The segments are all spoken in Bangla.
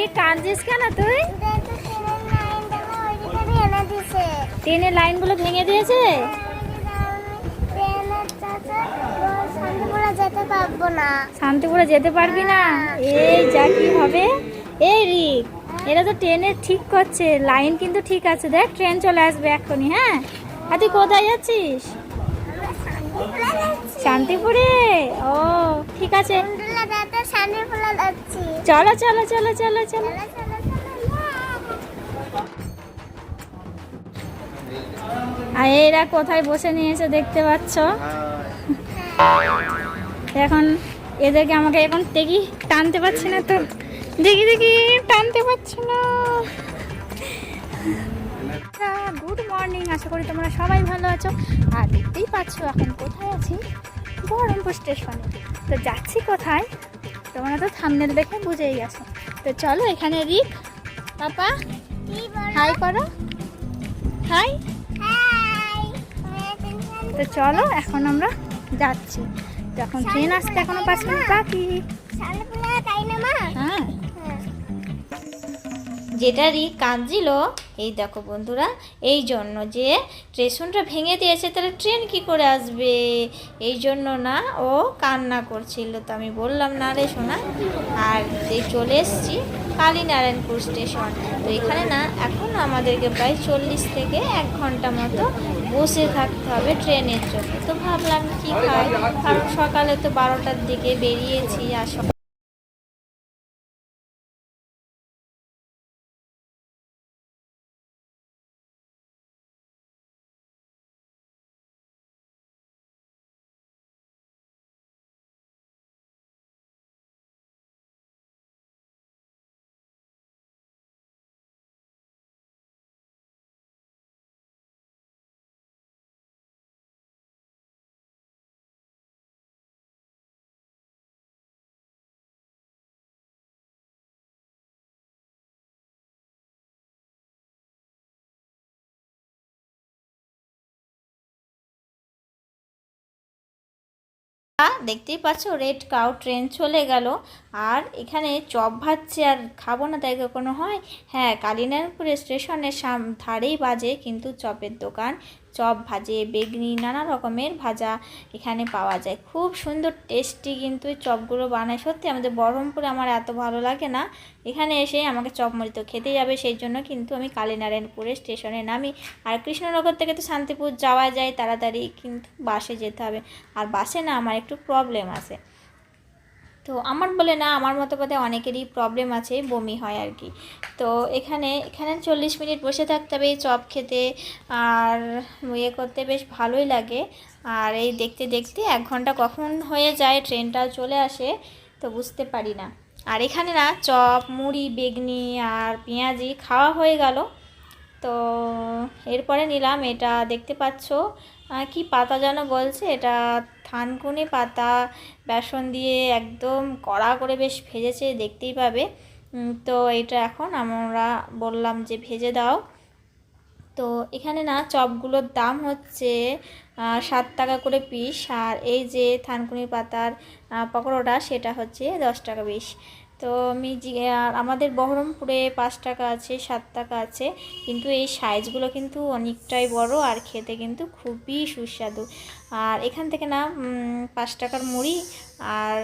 রি কাঁদছিস কেন তুই? ট্রেনের লাইনগুলো ভেঙে দিয়েছে? শান্তিপুরে যেতে পারবি না। এই যা কি হবে। এই রিক, এরা তো ট্রেনের ঠিক করছে। লাইন কিন্তু ঠিক আছে। দেখ, ট্রেন চলে আসবে এখনই হ্যাঁ? আর তুই কোথায় যাচ্ছিস? শান্তিপুরে? ও, ঠিক আছে। চলো চলো। চলো চলো চলো। আর এরা কোথায় বসে নিয়েছে দেখতে পাচ্ছ? এখন এদেরকে আমাকে এখন দেখি টানতে পারছি না তো। দেখি দেখি টানতে পারছি না। গুড মর্নিং আশা করি তোমরা সবাই ভালো আছো। আর দেখতেই পাচ্ছ এখন কোথায় আছি? বহরমপুর স্টেশনে। তো যাচ্ছি কোথায়? তোমরা তো থামনেল দেখে বুঝেই গেছো। তো চলো এখানে রিক পাপা? হাই করো। Hi hi. তো চলো এখন আমরা যাচ্ছি। যখন ট্রেন আসতে এখনও পাঁচ মিনিট বাকি। শান্তিপুরা তাই না মা হ্যাঁ। হ্যাঁ। যেটারই কাঁদছিল এই দেখো বন্ধুরা, এই জন্য যে স্টেশনটা ভেঙে দিয়েছে, তাহলে ট্রেন কি করে আসবে? এই জন্য না, ও কান্না করছিল। তো আমি বললাম, না রে শোনা আর এই চলে এসেছি কালীনারায়ণপুর স্টেশন। তো এখানে না, এখন আমাদেরকে প্রায় চল্লিশ থেকে এক ঘণ্টা মতো বসে থাকতে হবে ট্রেনের জন্য। তো ভাবলাম কি খাই? কারণ সকালে তো বারোটার দিকে বেরিয়েছি, আর দেখতেই পাচ্ছ রেড কাউ ট্রেন চলে গেল। আর এখানে চপ ভাজছে, আর খাব না তাই কখনো হয়? হ্যাঁ কালিনারপুরে স্টেশনের সাম, ধারেই বাজে কিন্তু চপের দোকান। চপ ভাজে, বেগনি, নানা রকমের ভাজা এখানে পাওয়া যায়। খুব সুন্দর টেস্টি কিন্তু এই চপগুলো বানায়। সত্যি আমাদের বহরমপুরে আমার এত ভালো লাগে না। এখানে এসে আমাকে চপ মুড়ি তো খেতে যাবে সেই জন্য কিন্তু আমি কালীনারায়ণপুরে স্টেশনে নামি। আর কৃষ্ণনগর থেকে তো শান্তিপুর যাওয়া যায়, তাড়াতাড়ি কিন্তু বাসে যেতে হবে। আর বাসে না, আমার একটু প্রবলেম আছে। তো আমার বলে না, আমার মতো বোধ অনেকেরই প্রবলেম আছে, বমি হয় আর কি তো এখানে এখানে চল্লিশ মিনিট বসে থাকতে হবে চপ খেতে। আর ইয়ে করতে বেশ ভালোই লাগে। আর এই দেখতে দেখতে এক ঘণ্টা কখন হয়ে যায় ট্রেনটাও চলে আসে, তো বুঝতে পারি না। আর এখানে না, চপ, মুড়ি, বেগনি আর পেঁয়াজি খাওয়া হয়ে গেল। তো এরপরে নিলাম, এটা দেখতে পাচ্ছ। কি পাতা যেন বলছে এটা থানকুনি পাতা। বেসন দিয়ে একদম কড়া করে বেশ ভেজেছে, দেখতেই পাবে। তো এটা এখন আমরা বললাম যে ভেজে দাও। তো এখানে না চপগুলোর দাম হচ্ছে সাত টাকা করে পিস আর এই যে থানকুনি পাতার পকোড়াটা, সেটা হচ্ছে দশ টাকা পিস তো আমি আমাদের বহরমপুরে পাঁচ টাকা আছে, সাত টাকা আছে। কিন্তু এই সাইজগুলো কিন্তু অনেকটাই বড় আর খেতে কিন্তু খুবই সুস্বাদু। আর এখান থেকে না পাঁচ টাকার মুড়ি আর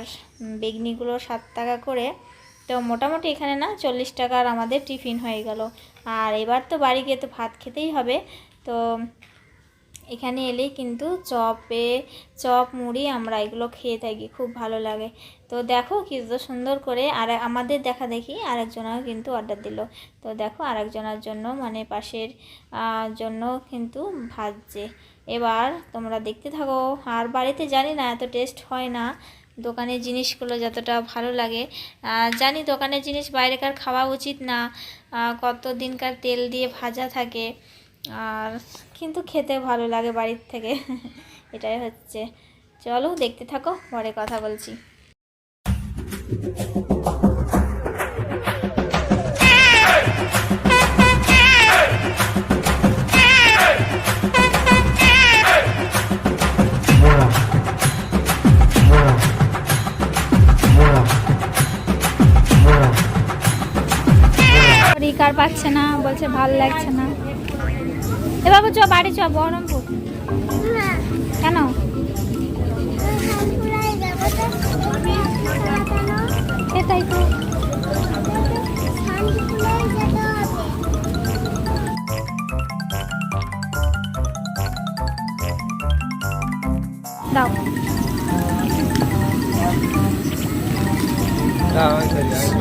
বেগনিগুলো সাত টাকা করে। তো মোটামুটি এখানে না, চল্লিশ টাকার আমাদের টিফিন হয়ে গেল। আর এবার তো বাড়ি গিয়ে তো ভাত খেতেই হবে। তো এখানে এলেই কিন্তু চপে, চপ, মুড়ি আমরা এগুলো খেয়ে থাকি, খুব ভালো লাগে। তো দেখো কি সুন্দর করে আর আমাদের দেখা দেখি আরেকজনাও কিন্তু অর্ডার দিল। তো দেখো আরেকজনের জন্য মানে পাশের জন্য কিন্তু ভাজছে। এবার তোমরা দেখতে থাকো, আর বাড়িতে জানি না, এত টেস্ট হয় না। দোকানের জিনিসগুলো যতটা ভালো লাগে। জানি দোকানের জিনিস বাইরেকার খাওয়া উচিত না। কত দিনকার তেল দিয়ে ভাজা থাকে। আর কিন্তু খেতে ভালো লাগে বাড়ির থেকে। এটাই হচ্ছে। চলো দেখতে থাকো, পরে কথা বলছি। স্টিকার পাচ্ছে না, বলছে ভালো লাগছে না। বাবু চ বাড়ি চ বহরমপুর। কেন? তো। দাও।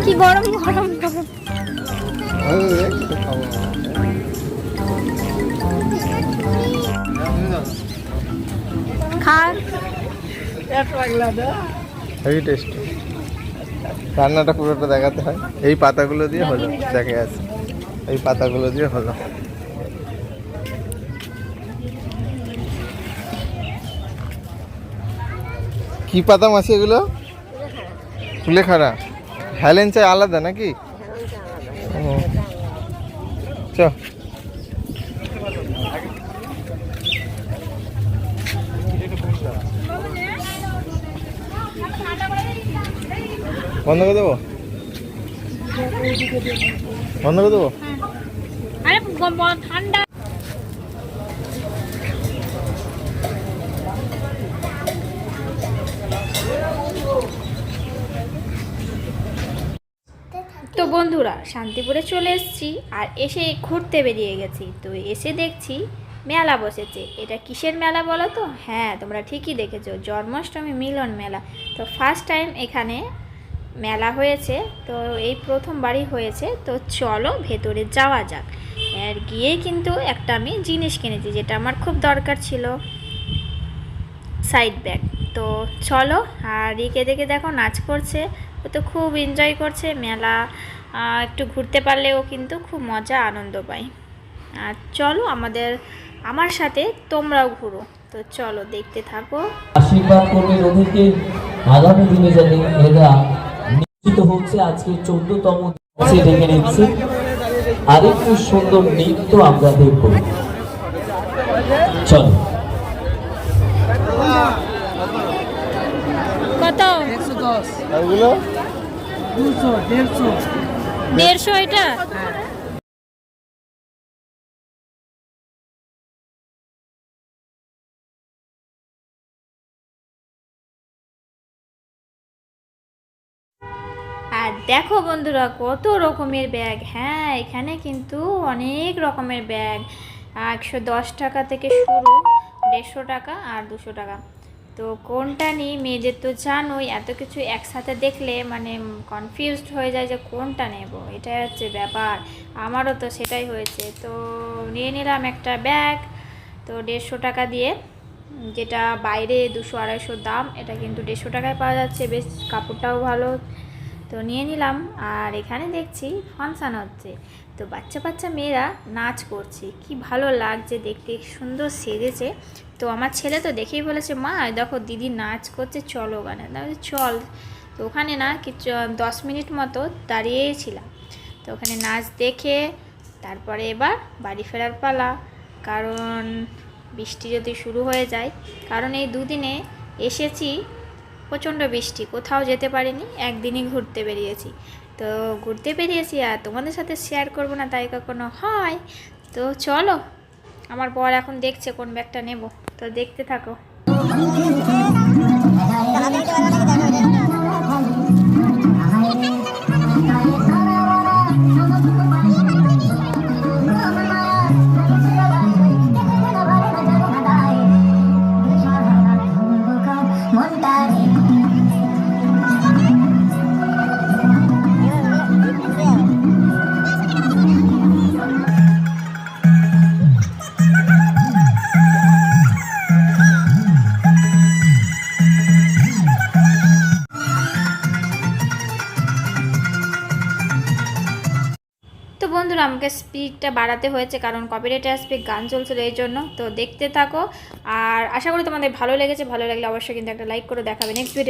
কি গরম গরম গরম। হেভি টেস্টি রান্নাটা পুরোটা দেখাতে হয়। এই পাতাগুলো দিয়ে হলো দেখে আছে এই পাতাগুলো দিয়ে হলো। কি পাতা মাছি এগুলো? কুলেখাড়া হ্যালেন চাই আলাদা নাকি? ও। চ। বন্ধ করে দেবো? বন্ধ করে দেবো? ব- ঠান্ডা। তো বন্ধুরা, শান্তিপুরে চলে এসেছি আর এসে ঘুরতে বেরিয়ে গেছি। তো এসে দেখছি মেলা বসেছে। এটা কিসের মেলা বলো তো? হ্যাঁ তোমরা ঠিকই দেখেছ। জন্মাষ্টমী মিলন মেলা। তো ফার্স্ট টাইম এখানে মেলা হয়েছে, তো এই প্রথমবারই হয়েছে, তো চলো ভেতরে যাওয়া যাক। আর গিয়ে কিন্তু একটা আমি জিনিস কিনেছি, যেটা আমার খুব দরকার ছিল। সাইড ব্যাগ তো চলো, আর রিকে দেখে দেখো নাচ করছে, ও তো খুব এনজয় করছে মেলা। একটু ঘুরতে পারলেও কিন্তু খুব মজা, আনন্দ পায়। আর চলো আমাদের, আমার সাথে তোমরাও ঘুরো। তো চলো দেখতে থাকো। আশীর্বাদ করবেন ওদেরকে আগামী দিনে জানি এরা হচ্ছে আজকে চোদ্দতম ডেকে নিচ্ছে। আরেকটু সুন্দর নৃত্য আমরা দেখব। চলো। কত? দেড়শো এটা? দেখো বন্ধুরা, কত রকমের ব্যাগ। হ্যাঁ এখানে কিন্তু অনেক রকমের ব্যাগ। একশো দশ টাকা থেকে শুরু, দেড়শো টাকা আর দুশো টাকা। তো কোনটা নিই? মেয়েদের তো জানোই, এত কিছু একসাথে দেখলে মানে কনফিউজড হয়ে যায় যে কোনটা নেব। এটাই হচ্ছে ব্যাপার। আমারও তো সেটাই হয়েছে। তো নিয়ে নিলাম একটা ব্যাগ। তো দেড়শো টাকা দিয়ে, যেটা বাইরে দুশো আড়াইশো দাম, এটা কিন্তু দেড়শো টাকায় পাওয়া যাচ্ছে। বেশ, কাপড়টাও ভালো। তো নিয়ে নিলাম। আর এখানে দেখছি ফাংশান হচ্ছে। তো বাচ্চা বাচ্চা মেয়েরা নাচ করছে। কি ভালো লাগছে দেখতে, সুন্দর সেজেছে। তো আমার ছেলে তো দেখেই বলেছে, মা দেখো দিদি নাচ করছে, চলো ওখানে চল। তো ওখানে না কিছু দশ মিনিট মতো দাঁড়িয়েছিলাম। তো ওখানে নাচ দেখে তারপরে এবার বাড়ি ফেরার পালা। কারণ বৃষ্টি যদি শুরু হয়ে যায়, কারণ এই দুদিনে এসেছি প্রচণ্ড বৃষ্টি, কোথাও যেতে পারিনি, একদিনই ঘুরতে বেরিয়েছি। তো ঘুরতে বেরিয়েছি আর তোমাদের সাথে শেয়ার করব না, তাই কখনো হয়? তো চলো, আমার বর এখন দেখছে কোন ব্যাগটা নেব, তো দেখতে থাকো। আমাকে স্পিডটা বাড়াতে হয়েছে, কারণ কপিরাইটে আসবে, গান চলছিল এই জন্য। তো দেখতে থাকো। আর আশা করি তোমাদের ভালো লেগেছে, ভালো লাগলে অবশ্যই কিন্তু একটা লাইক করে দেখাবে। নেক্সট